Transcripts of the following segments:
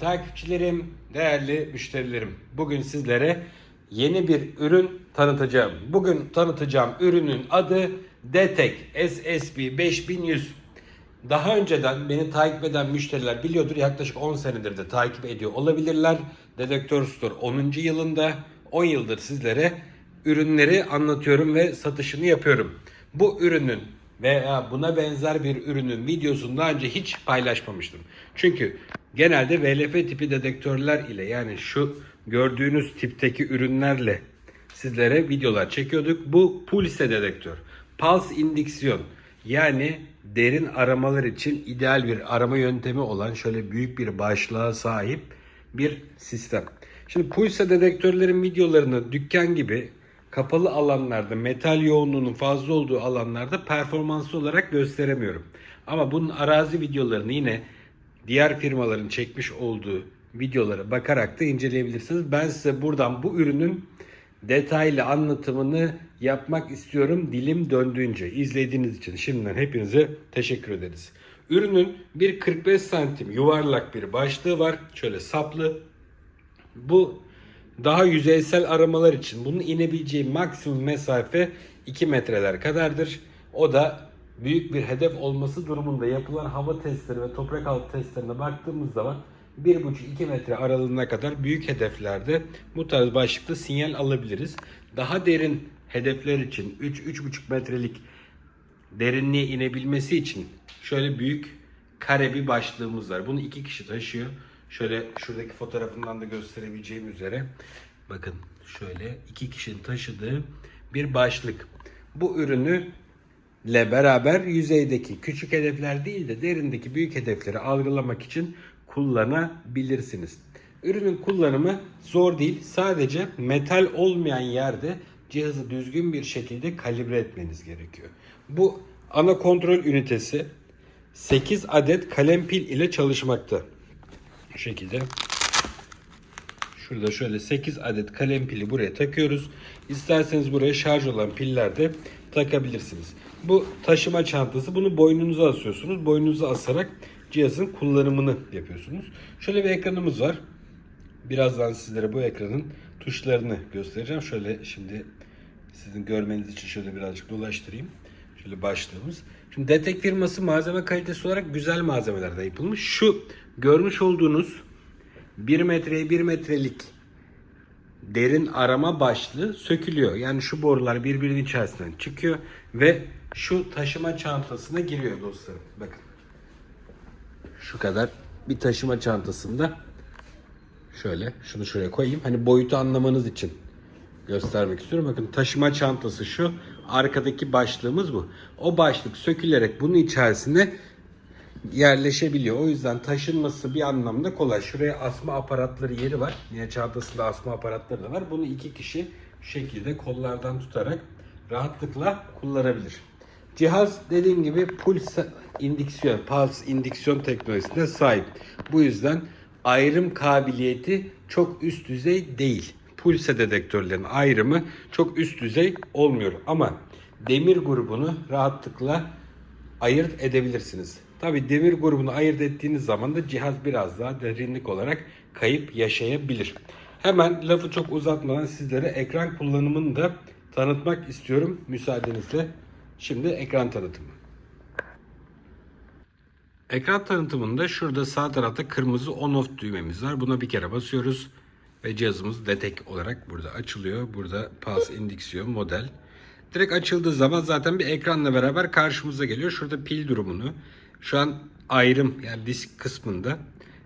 takipçilerim, değerli müşterilerim. Bugün sizlere yeni bir ürün tanıtacağım. Bugün tanıtacağım ürünün adı Detek SSB 5100. Daha önceden beni takip eden müşteriler biliyordur. Yaklaşık 10 senedir de takip ediyor olabilirler. Dedektör Store 10. yılında 10 yıldır sizlere ürünleri anlatıyorum ve satışını yapıyorum. Bu ürünün veya buna benzer bir ürünün videosunu daha önce hiç paylaşmamıştım. Çünkü genelde VLF tipi dedektörler ile yani şu gördüğünüz tipteki ürünlerle sizlere videolar çekiyorduk. Bu pulse dedektör. Pulse indiksiyon. Yani derin aramalar için ideal bir arama yöntemi olan şöyle büyük bir başlığa sahip bir sistem. Şimdi pulse dedektörlerin videolarını dükkan gibi kapalı alanlarda metal yoğunluğunun fazla olduğu alanlarda performanslı olarak gösteremiyorum. Ama bunun arazi videolarını yine diğer firmaların çekmiş olduğu videolara bakarak da inceleyebilirsiniz. Ben size buradan bu ürünün detaylı anlatımını yapmak istiyorum dilim döndüğünce. İzlediğiniz için şimdiden hepinize teşekkür ederiz. Ürünün bir 45 santim yuvarlak bir başlığı var. Şöyle saplı. Bu daha yüzeysel aramalar için bunun inebileceği maksimum mesafe 2 metreler kadardır. O da büyük bir hedef olması durumunda yapılan hava testleri ve toprak altı testlerine baktığımız zaman 1,5-2 metre aralığına kadar büyük hedeflerde bu tarz başlıklı sinyal alabiliriz. Daha derin hedefler için 3-3,5 metrelik derinliğe inebilmesi için şöyle büyük kare bir başlığımız var. Bunu iki kişi taşıyor. Şöyle şuradaki fotoğrafından da gösterebileceğim üzere bakın şöyle iki kişinin taşıdığı bir başlık. Bu ürünü ile beraber yüzeydeki küçük hedefler değil de derindeki büyük hedefleri algılamak için kullanabilirsiniz. Ürünün kullanımı zor değil. Sadece metal olmayan yerde cihazı düzgün bir şekilde kalibre etmeniz gerekiyor. Bu ana kontrol ünitesi 8 adet kalem pil ile çalışmakta. Bu şekilde. Şurada şöyle 8 adet kalem pili buraya takıyoruz. İsterseniz buraya şarj olan piller de takabilirsiniz. Bu taşıma çantası. Bunu boynunuza asıyorsunuz. Boynunuza asarak cihazın kullanımını yapıyorsunuz. Şöyle bir ekranımız var. Birazdan sizlere bu ekranın tuşlarını göstereceğim. Şöyle şimdi sizin görmeniz için şöyle birazcık dolaştırayım. Şöyle başlığımız. Şimdi Detek firması malzeme kalitesi olarak güzel malzemelerde yapılmış. Şu görmüş olduğunuz 1 metreye 1 metrelik derin arama başlığı sökülüyor. Yani şu borular birbirinin içerisinden çıkıyor ve şu taşıma çantasına giriyor dostlarım. Bakın. Şu kadar bir taşıma çantasında şöyle şunu şuraya koyayım. Hani boyutu anlamanız için göstermek istiyorum. Bakın taşıma çantası şu. Arkadaki başlığımız bu. O başlık sökülerek bunun içerisine yerleşebiliyor. O yüzden taşınması bir anlamda kolay. Şuraya asma aparatları yeri var. Yine çantasında asma aparatları da var. Bunu iki kişi şekilde kollardan tutarak rahatlıkla kullanabilir. Cihaz dediğim gibi pulse indiksiyon, pulse indiksiyon teknolojisine sahip. Bu yüzden ayrım kabiliyeti çok üst düzey değil. Pulse dedektörlerin ayrımı çok üst düzey olmuyor ama demir grubunu rahatlıkla ayırt edebilirsiniz. Tabi demir grubunu ayırt ettiğiniz zaman da cihaz biraz daha derinlik olarak kayıp yaşayabilir. Hemen lafı çok uzatmadan sizlere ekran kullanımını da tanıtmak istiyorum müsaadenizle. Şimdi ekran tanıtımı. Ekran tanıtımında şurada sağ tarafta kırmızı on off düğmemiz var. Buna bir kere basıyoruz ve cihazımız detek olarak burada açılıyor. Burada pulse indiksiyon model. Direkt açıldığı zaman zaten bir ekranla beraber karşımıza geliyor. Şurada pil durumunu şu an ayrım yani disk kısmında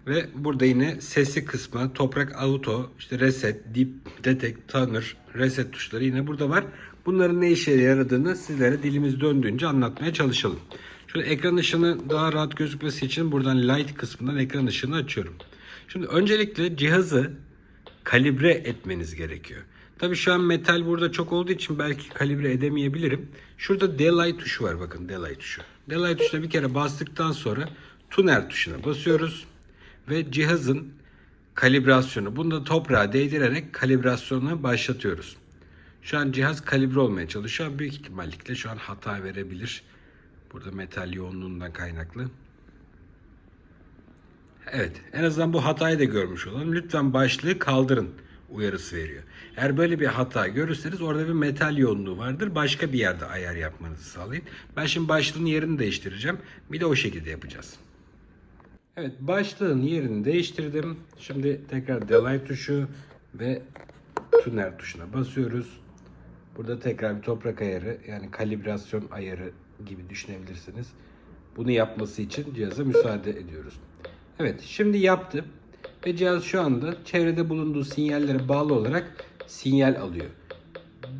ve burada yine sesi kısmı, toprak auto, işte reset, deep, detect, tanır, reset tuşları yine burada var. Bunların ne işe yaradığını sizlere dilimiz döndüğünce anlatmaya çalışalım. Şöyle ekran ışığını daha rahat gözükmesi için buradan light kısmından ekran ışığını açıyorum. Şimdi öncelikle cihazı kalibre etmeniz gerekiyor. Tabii şu an metal burada çok olduğu için belki kalibre edemeyebilirim. Şurada delay tuşu var bakın delay tuşu. Delay tuşuna bir kere bastıktan sonra tuner tuşuna basıyoruz. Ve cihazın kalibrasyonu. Bunu da toprağa değdirerek kalibrasyonu başlatıyoruz. Şu an cihaz kalibre olmaya çalışıyor. Büyük ihtimalle şu an hata verebilir. Burada metal yoğunluğundan kaynaklı. Evet, en azından bu hatayı da görmüş olalım. Lütfen başlığı kaldırın uyarısı veriyor. Eğer böyle bir hata görürseniz orada bir metal yoğunluğu vardır. Başka bir yerde ayar yapmanızı sağlayın. Ben şimdi başlığın yerini değiştireceğim. Bir de o şekilde yapacağız. Evet, başlığın yerini değiştirdim. Şimdi tekrar delay tuşu ve tuner tuşuna basıyoruz. Burada tekrar bir toprak ayarı yani kalibrasyon ayarı gibi düşünebilirsiniz. Bunu yapması için cihaza müsaade ediyoruz. Evet şimdi yaptı ve cihaz şu anda çevrede bulunduğu sinyallere bağlı olarak sinyal alıyor.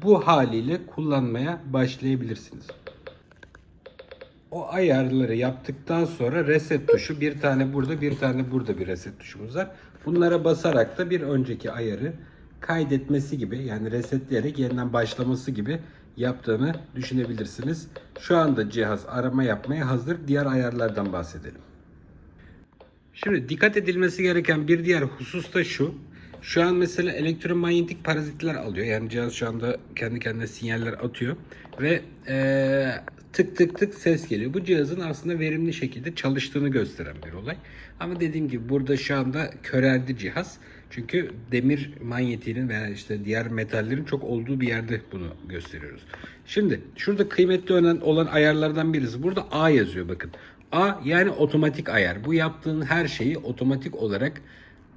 Bu haliyle kullanmaya başlayabilirsiniz. O ayarları yaptıktan sonra reset tuşu bir tane burada bir tane burada bir reset tuşumuz var. Bunlara basarak da bir önceki ayarı kaydetmesi gibi yani resetleyerek yeniden başlaması gibi yaptığını düşünebilirsiniz. Şu anda cihaz arama yapmaya hazır. Diğer ayarlardan bahsedelim. Şimdi dikkat edilmesi gereken bir diğer husus da şu. Şu an mesela elektromanyetik parazitler alıyor. Yani cihaz şu anda kendi kendine sinyaller atıyor. Ve eee, tık tık tık ses geliyor. Bu cihazın aslında verimli şekilde çalıştığını gösteren bir olay. Ama dediğim gibi burada şu anda köreldi cihaz. Çünkü demir manyetiğinin veya işte diğer metallerin çok olduğu bir yerde bunu gösteriyoruz. Şimdi şurada kıymetli olan ayarlardan birisi. Burada A yazıyor bakın. A yani otomatik ayar. Bu yaptığın her şeyi otomatik olarak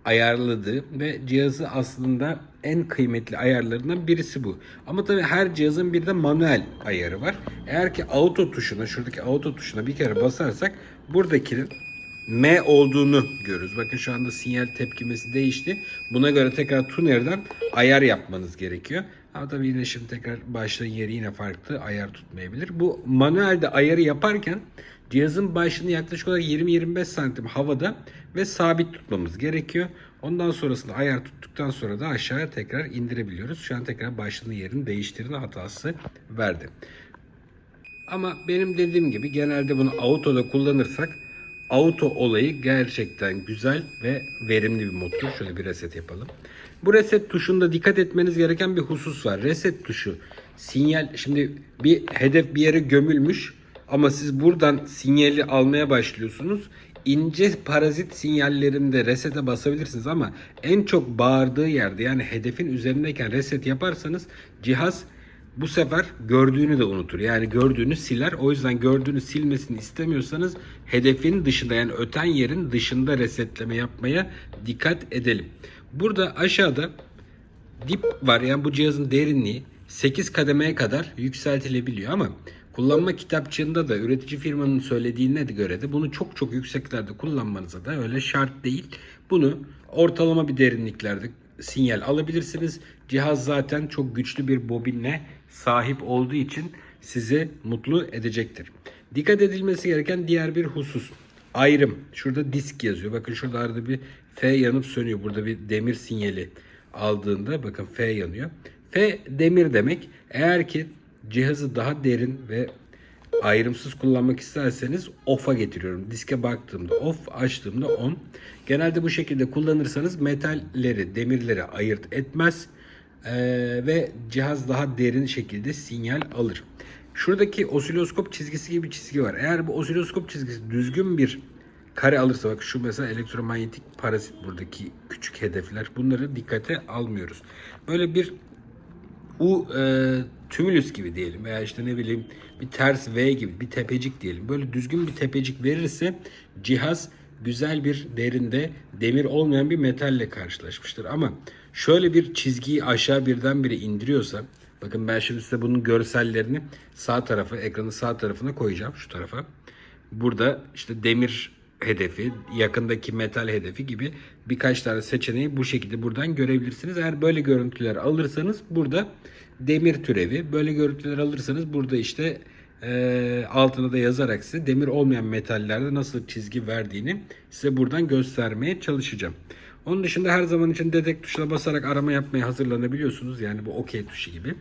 ayarladığı ve cihazı aslında en kıymetli ayarlarından birisi bu. Ama tabii her cihazın bir de manuel ayarı var. Eğer ki auto tuşuna, şuradaki auto tuşuna bir kere basarsak buradakinin M olduğunu görürüz. Bakın şu anda sinyal tepkimesi değişti. Buna göre tekrar tunerden ayar yapmanız gerekiyor. Ama tabii yine şimdi tekrar başlığın yeri yine farklı. Ayar tutmayabilir. Bu manuelde ayarı yaparken cihazın başlığını yaklaşık olarak 20-25 santim havada ve sabit tutmamız gerekiyor. Ondan sonrasında ayar tuttuktan sonra da aşağıya tekrar indirebiliyoruz. Şu an tekrar başlığın yerini değiştirme hatası verdi. Ama benim dediğim gibi genelde bunu auto'da kullanırsak auto olayı gerçekten güzel ve verimli bir moddur. Şöyle bir reset yapalım. Bu reset tuşunda dikkat etmeniz gereken bir husus var. Reset tuşu sinyal şimdi bir hedef bir yere gömülmüş ama siz buradan sinyali almaya başlıyorsunuz. İnce parazit sinyallerinde resete basabilirsiniz ama en çok bağırdığı yerde yani hedefin üzerindeyken reset yaparsanız cihaz bu sefer gördüğünü de unutur. Yani gördüğünü siler. O yüzden gördüğünü silmesini istemiyorsanız hedefin dışında yani öten yerin dışında resetleme yapmaya dikkat edelim. Burada aşağıda dip var. Yani bu cihazın derinliği 8 kademeye kadar yükseltilebiliyor ama kullanma kitapçığında da üretici firmanın söylediğine göre de bunu çok çok yükseklerde kullanmanıza da öyle şart değil. Bunu ortalama bir derinliklerde sinyal alabilirsiniz. Cihaz zaten çok güçlü bir bobinle sahip olduğu için sizi mutlu edecektir. Dikkat edilmesi gereken diğer bir husus. Ayrım. Şurada disk yazıyor. Bakın şurada arada bir F yanıp sönüyor. Burada bir demir sinyali aldığında bakın F yanıyor. F demir demek. Eğer ki cihazı daha derin ve ayrımsız kullanmak isterseniz off'a getiriyorum. Diske baktığımda off, açtığımda on. Genelde bu şekilde kullanırsanız metalleri, demirleri ayırt etmez Ee, ve cihaz daha derin şekilde sinyal alır. Şuradaki osiloskop çizgisi gibi bir çizgi var. Eğer bu osiloskop çizgisi düzgün bir kare alırsa bak şu mesela elektromanyetik parazit buradaki küçük hedefler bunları dikkate almıyoruz. Böyle bir U e, tümülüs gibi diyelim veya işte ne bileyim bir ters V gibi bir tepecik diyelim. Böyle düzgün bir tepecik verirse cihaz güzel bir derinde demir olmayan bir metalle karşılaşmıştır. Ama şöyle bir çizgiyi aşağı birdenbire indiriyorsa bakın ben şimdi size bunun görsellerini sağ tarafa ekranın sağ tarafına koyacağım şu tarafa. Burada işte demir hedefi, yakındaki metal hedefi gibi birkaç tane seçeneği bu şekilde buradan görebilirsiniz. Eğer böyle görüntüler alırsanız burada demir türevi, böyle görüntüler alırsanız burada işte e, altına da yazarak size demir olmayan metallerde nasıl çizgi verdiğini size buradan göstermeye çalışacağım. Onun dışında her zaman için dedek tuşuna basarak arama yapmaya hazırlanabiliyorsunuz. Yani bu OK tuşu gibi.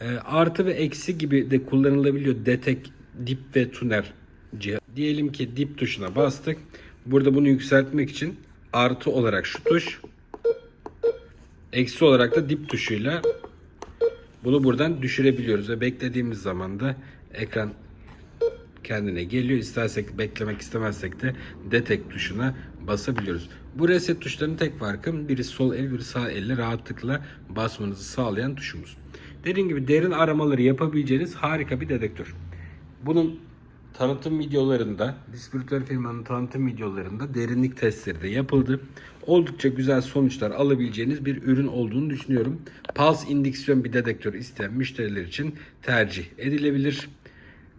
E, artı ve eksi gibi de kullanılabiliyor detek, dip ve tuner cihaz. Diyelim ki dip tuşuna bastık. Burada bunu yükseltmek için artı olarak şu tuş, eksi olarak da dip tuşuyla bunu buradan düşürebiliyoruz ve beklediğimiz zaman da ekran kendine geliyor. İstersek beklemek istemezsek de detek tuşuna basabiliyoruz. Bu reset tuşlarının tek farkı biri sol el biri sağ elle rahatlıkla basmanızı sağlayan tuşumuz. Dediğim gibi derin aramaları yapabileceğiniz harika bir dedektör. Bunun tanıtım videolarında, distribütör firmanın tanıtım videolarında derinlik testleri de yapıldı. Oldukça güzel sonuçlar alabileceğiniz bir ürün olduğunu düşünüyorum. Pulse indüksiyon bir dedektör isteyen müşteriler için tercih edilebilir.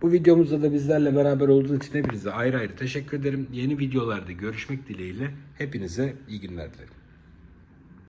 Bu videomuzda da bizlerle beraber olduğunuz için hepinize ayrı ayrı teşekkür ederim. Yeni videolarda görüşmek dileğiyle hepinize iyi günler dilerim.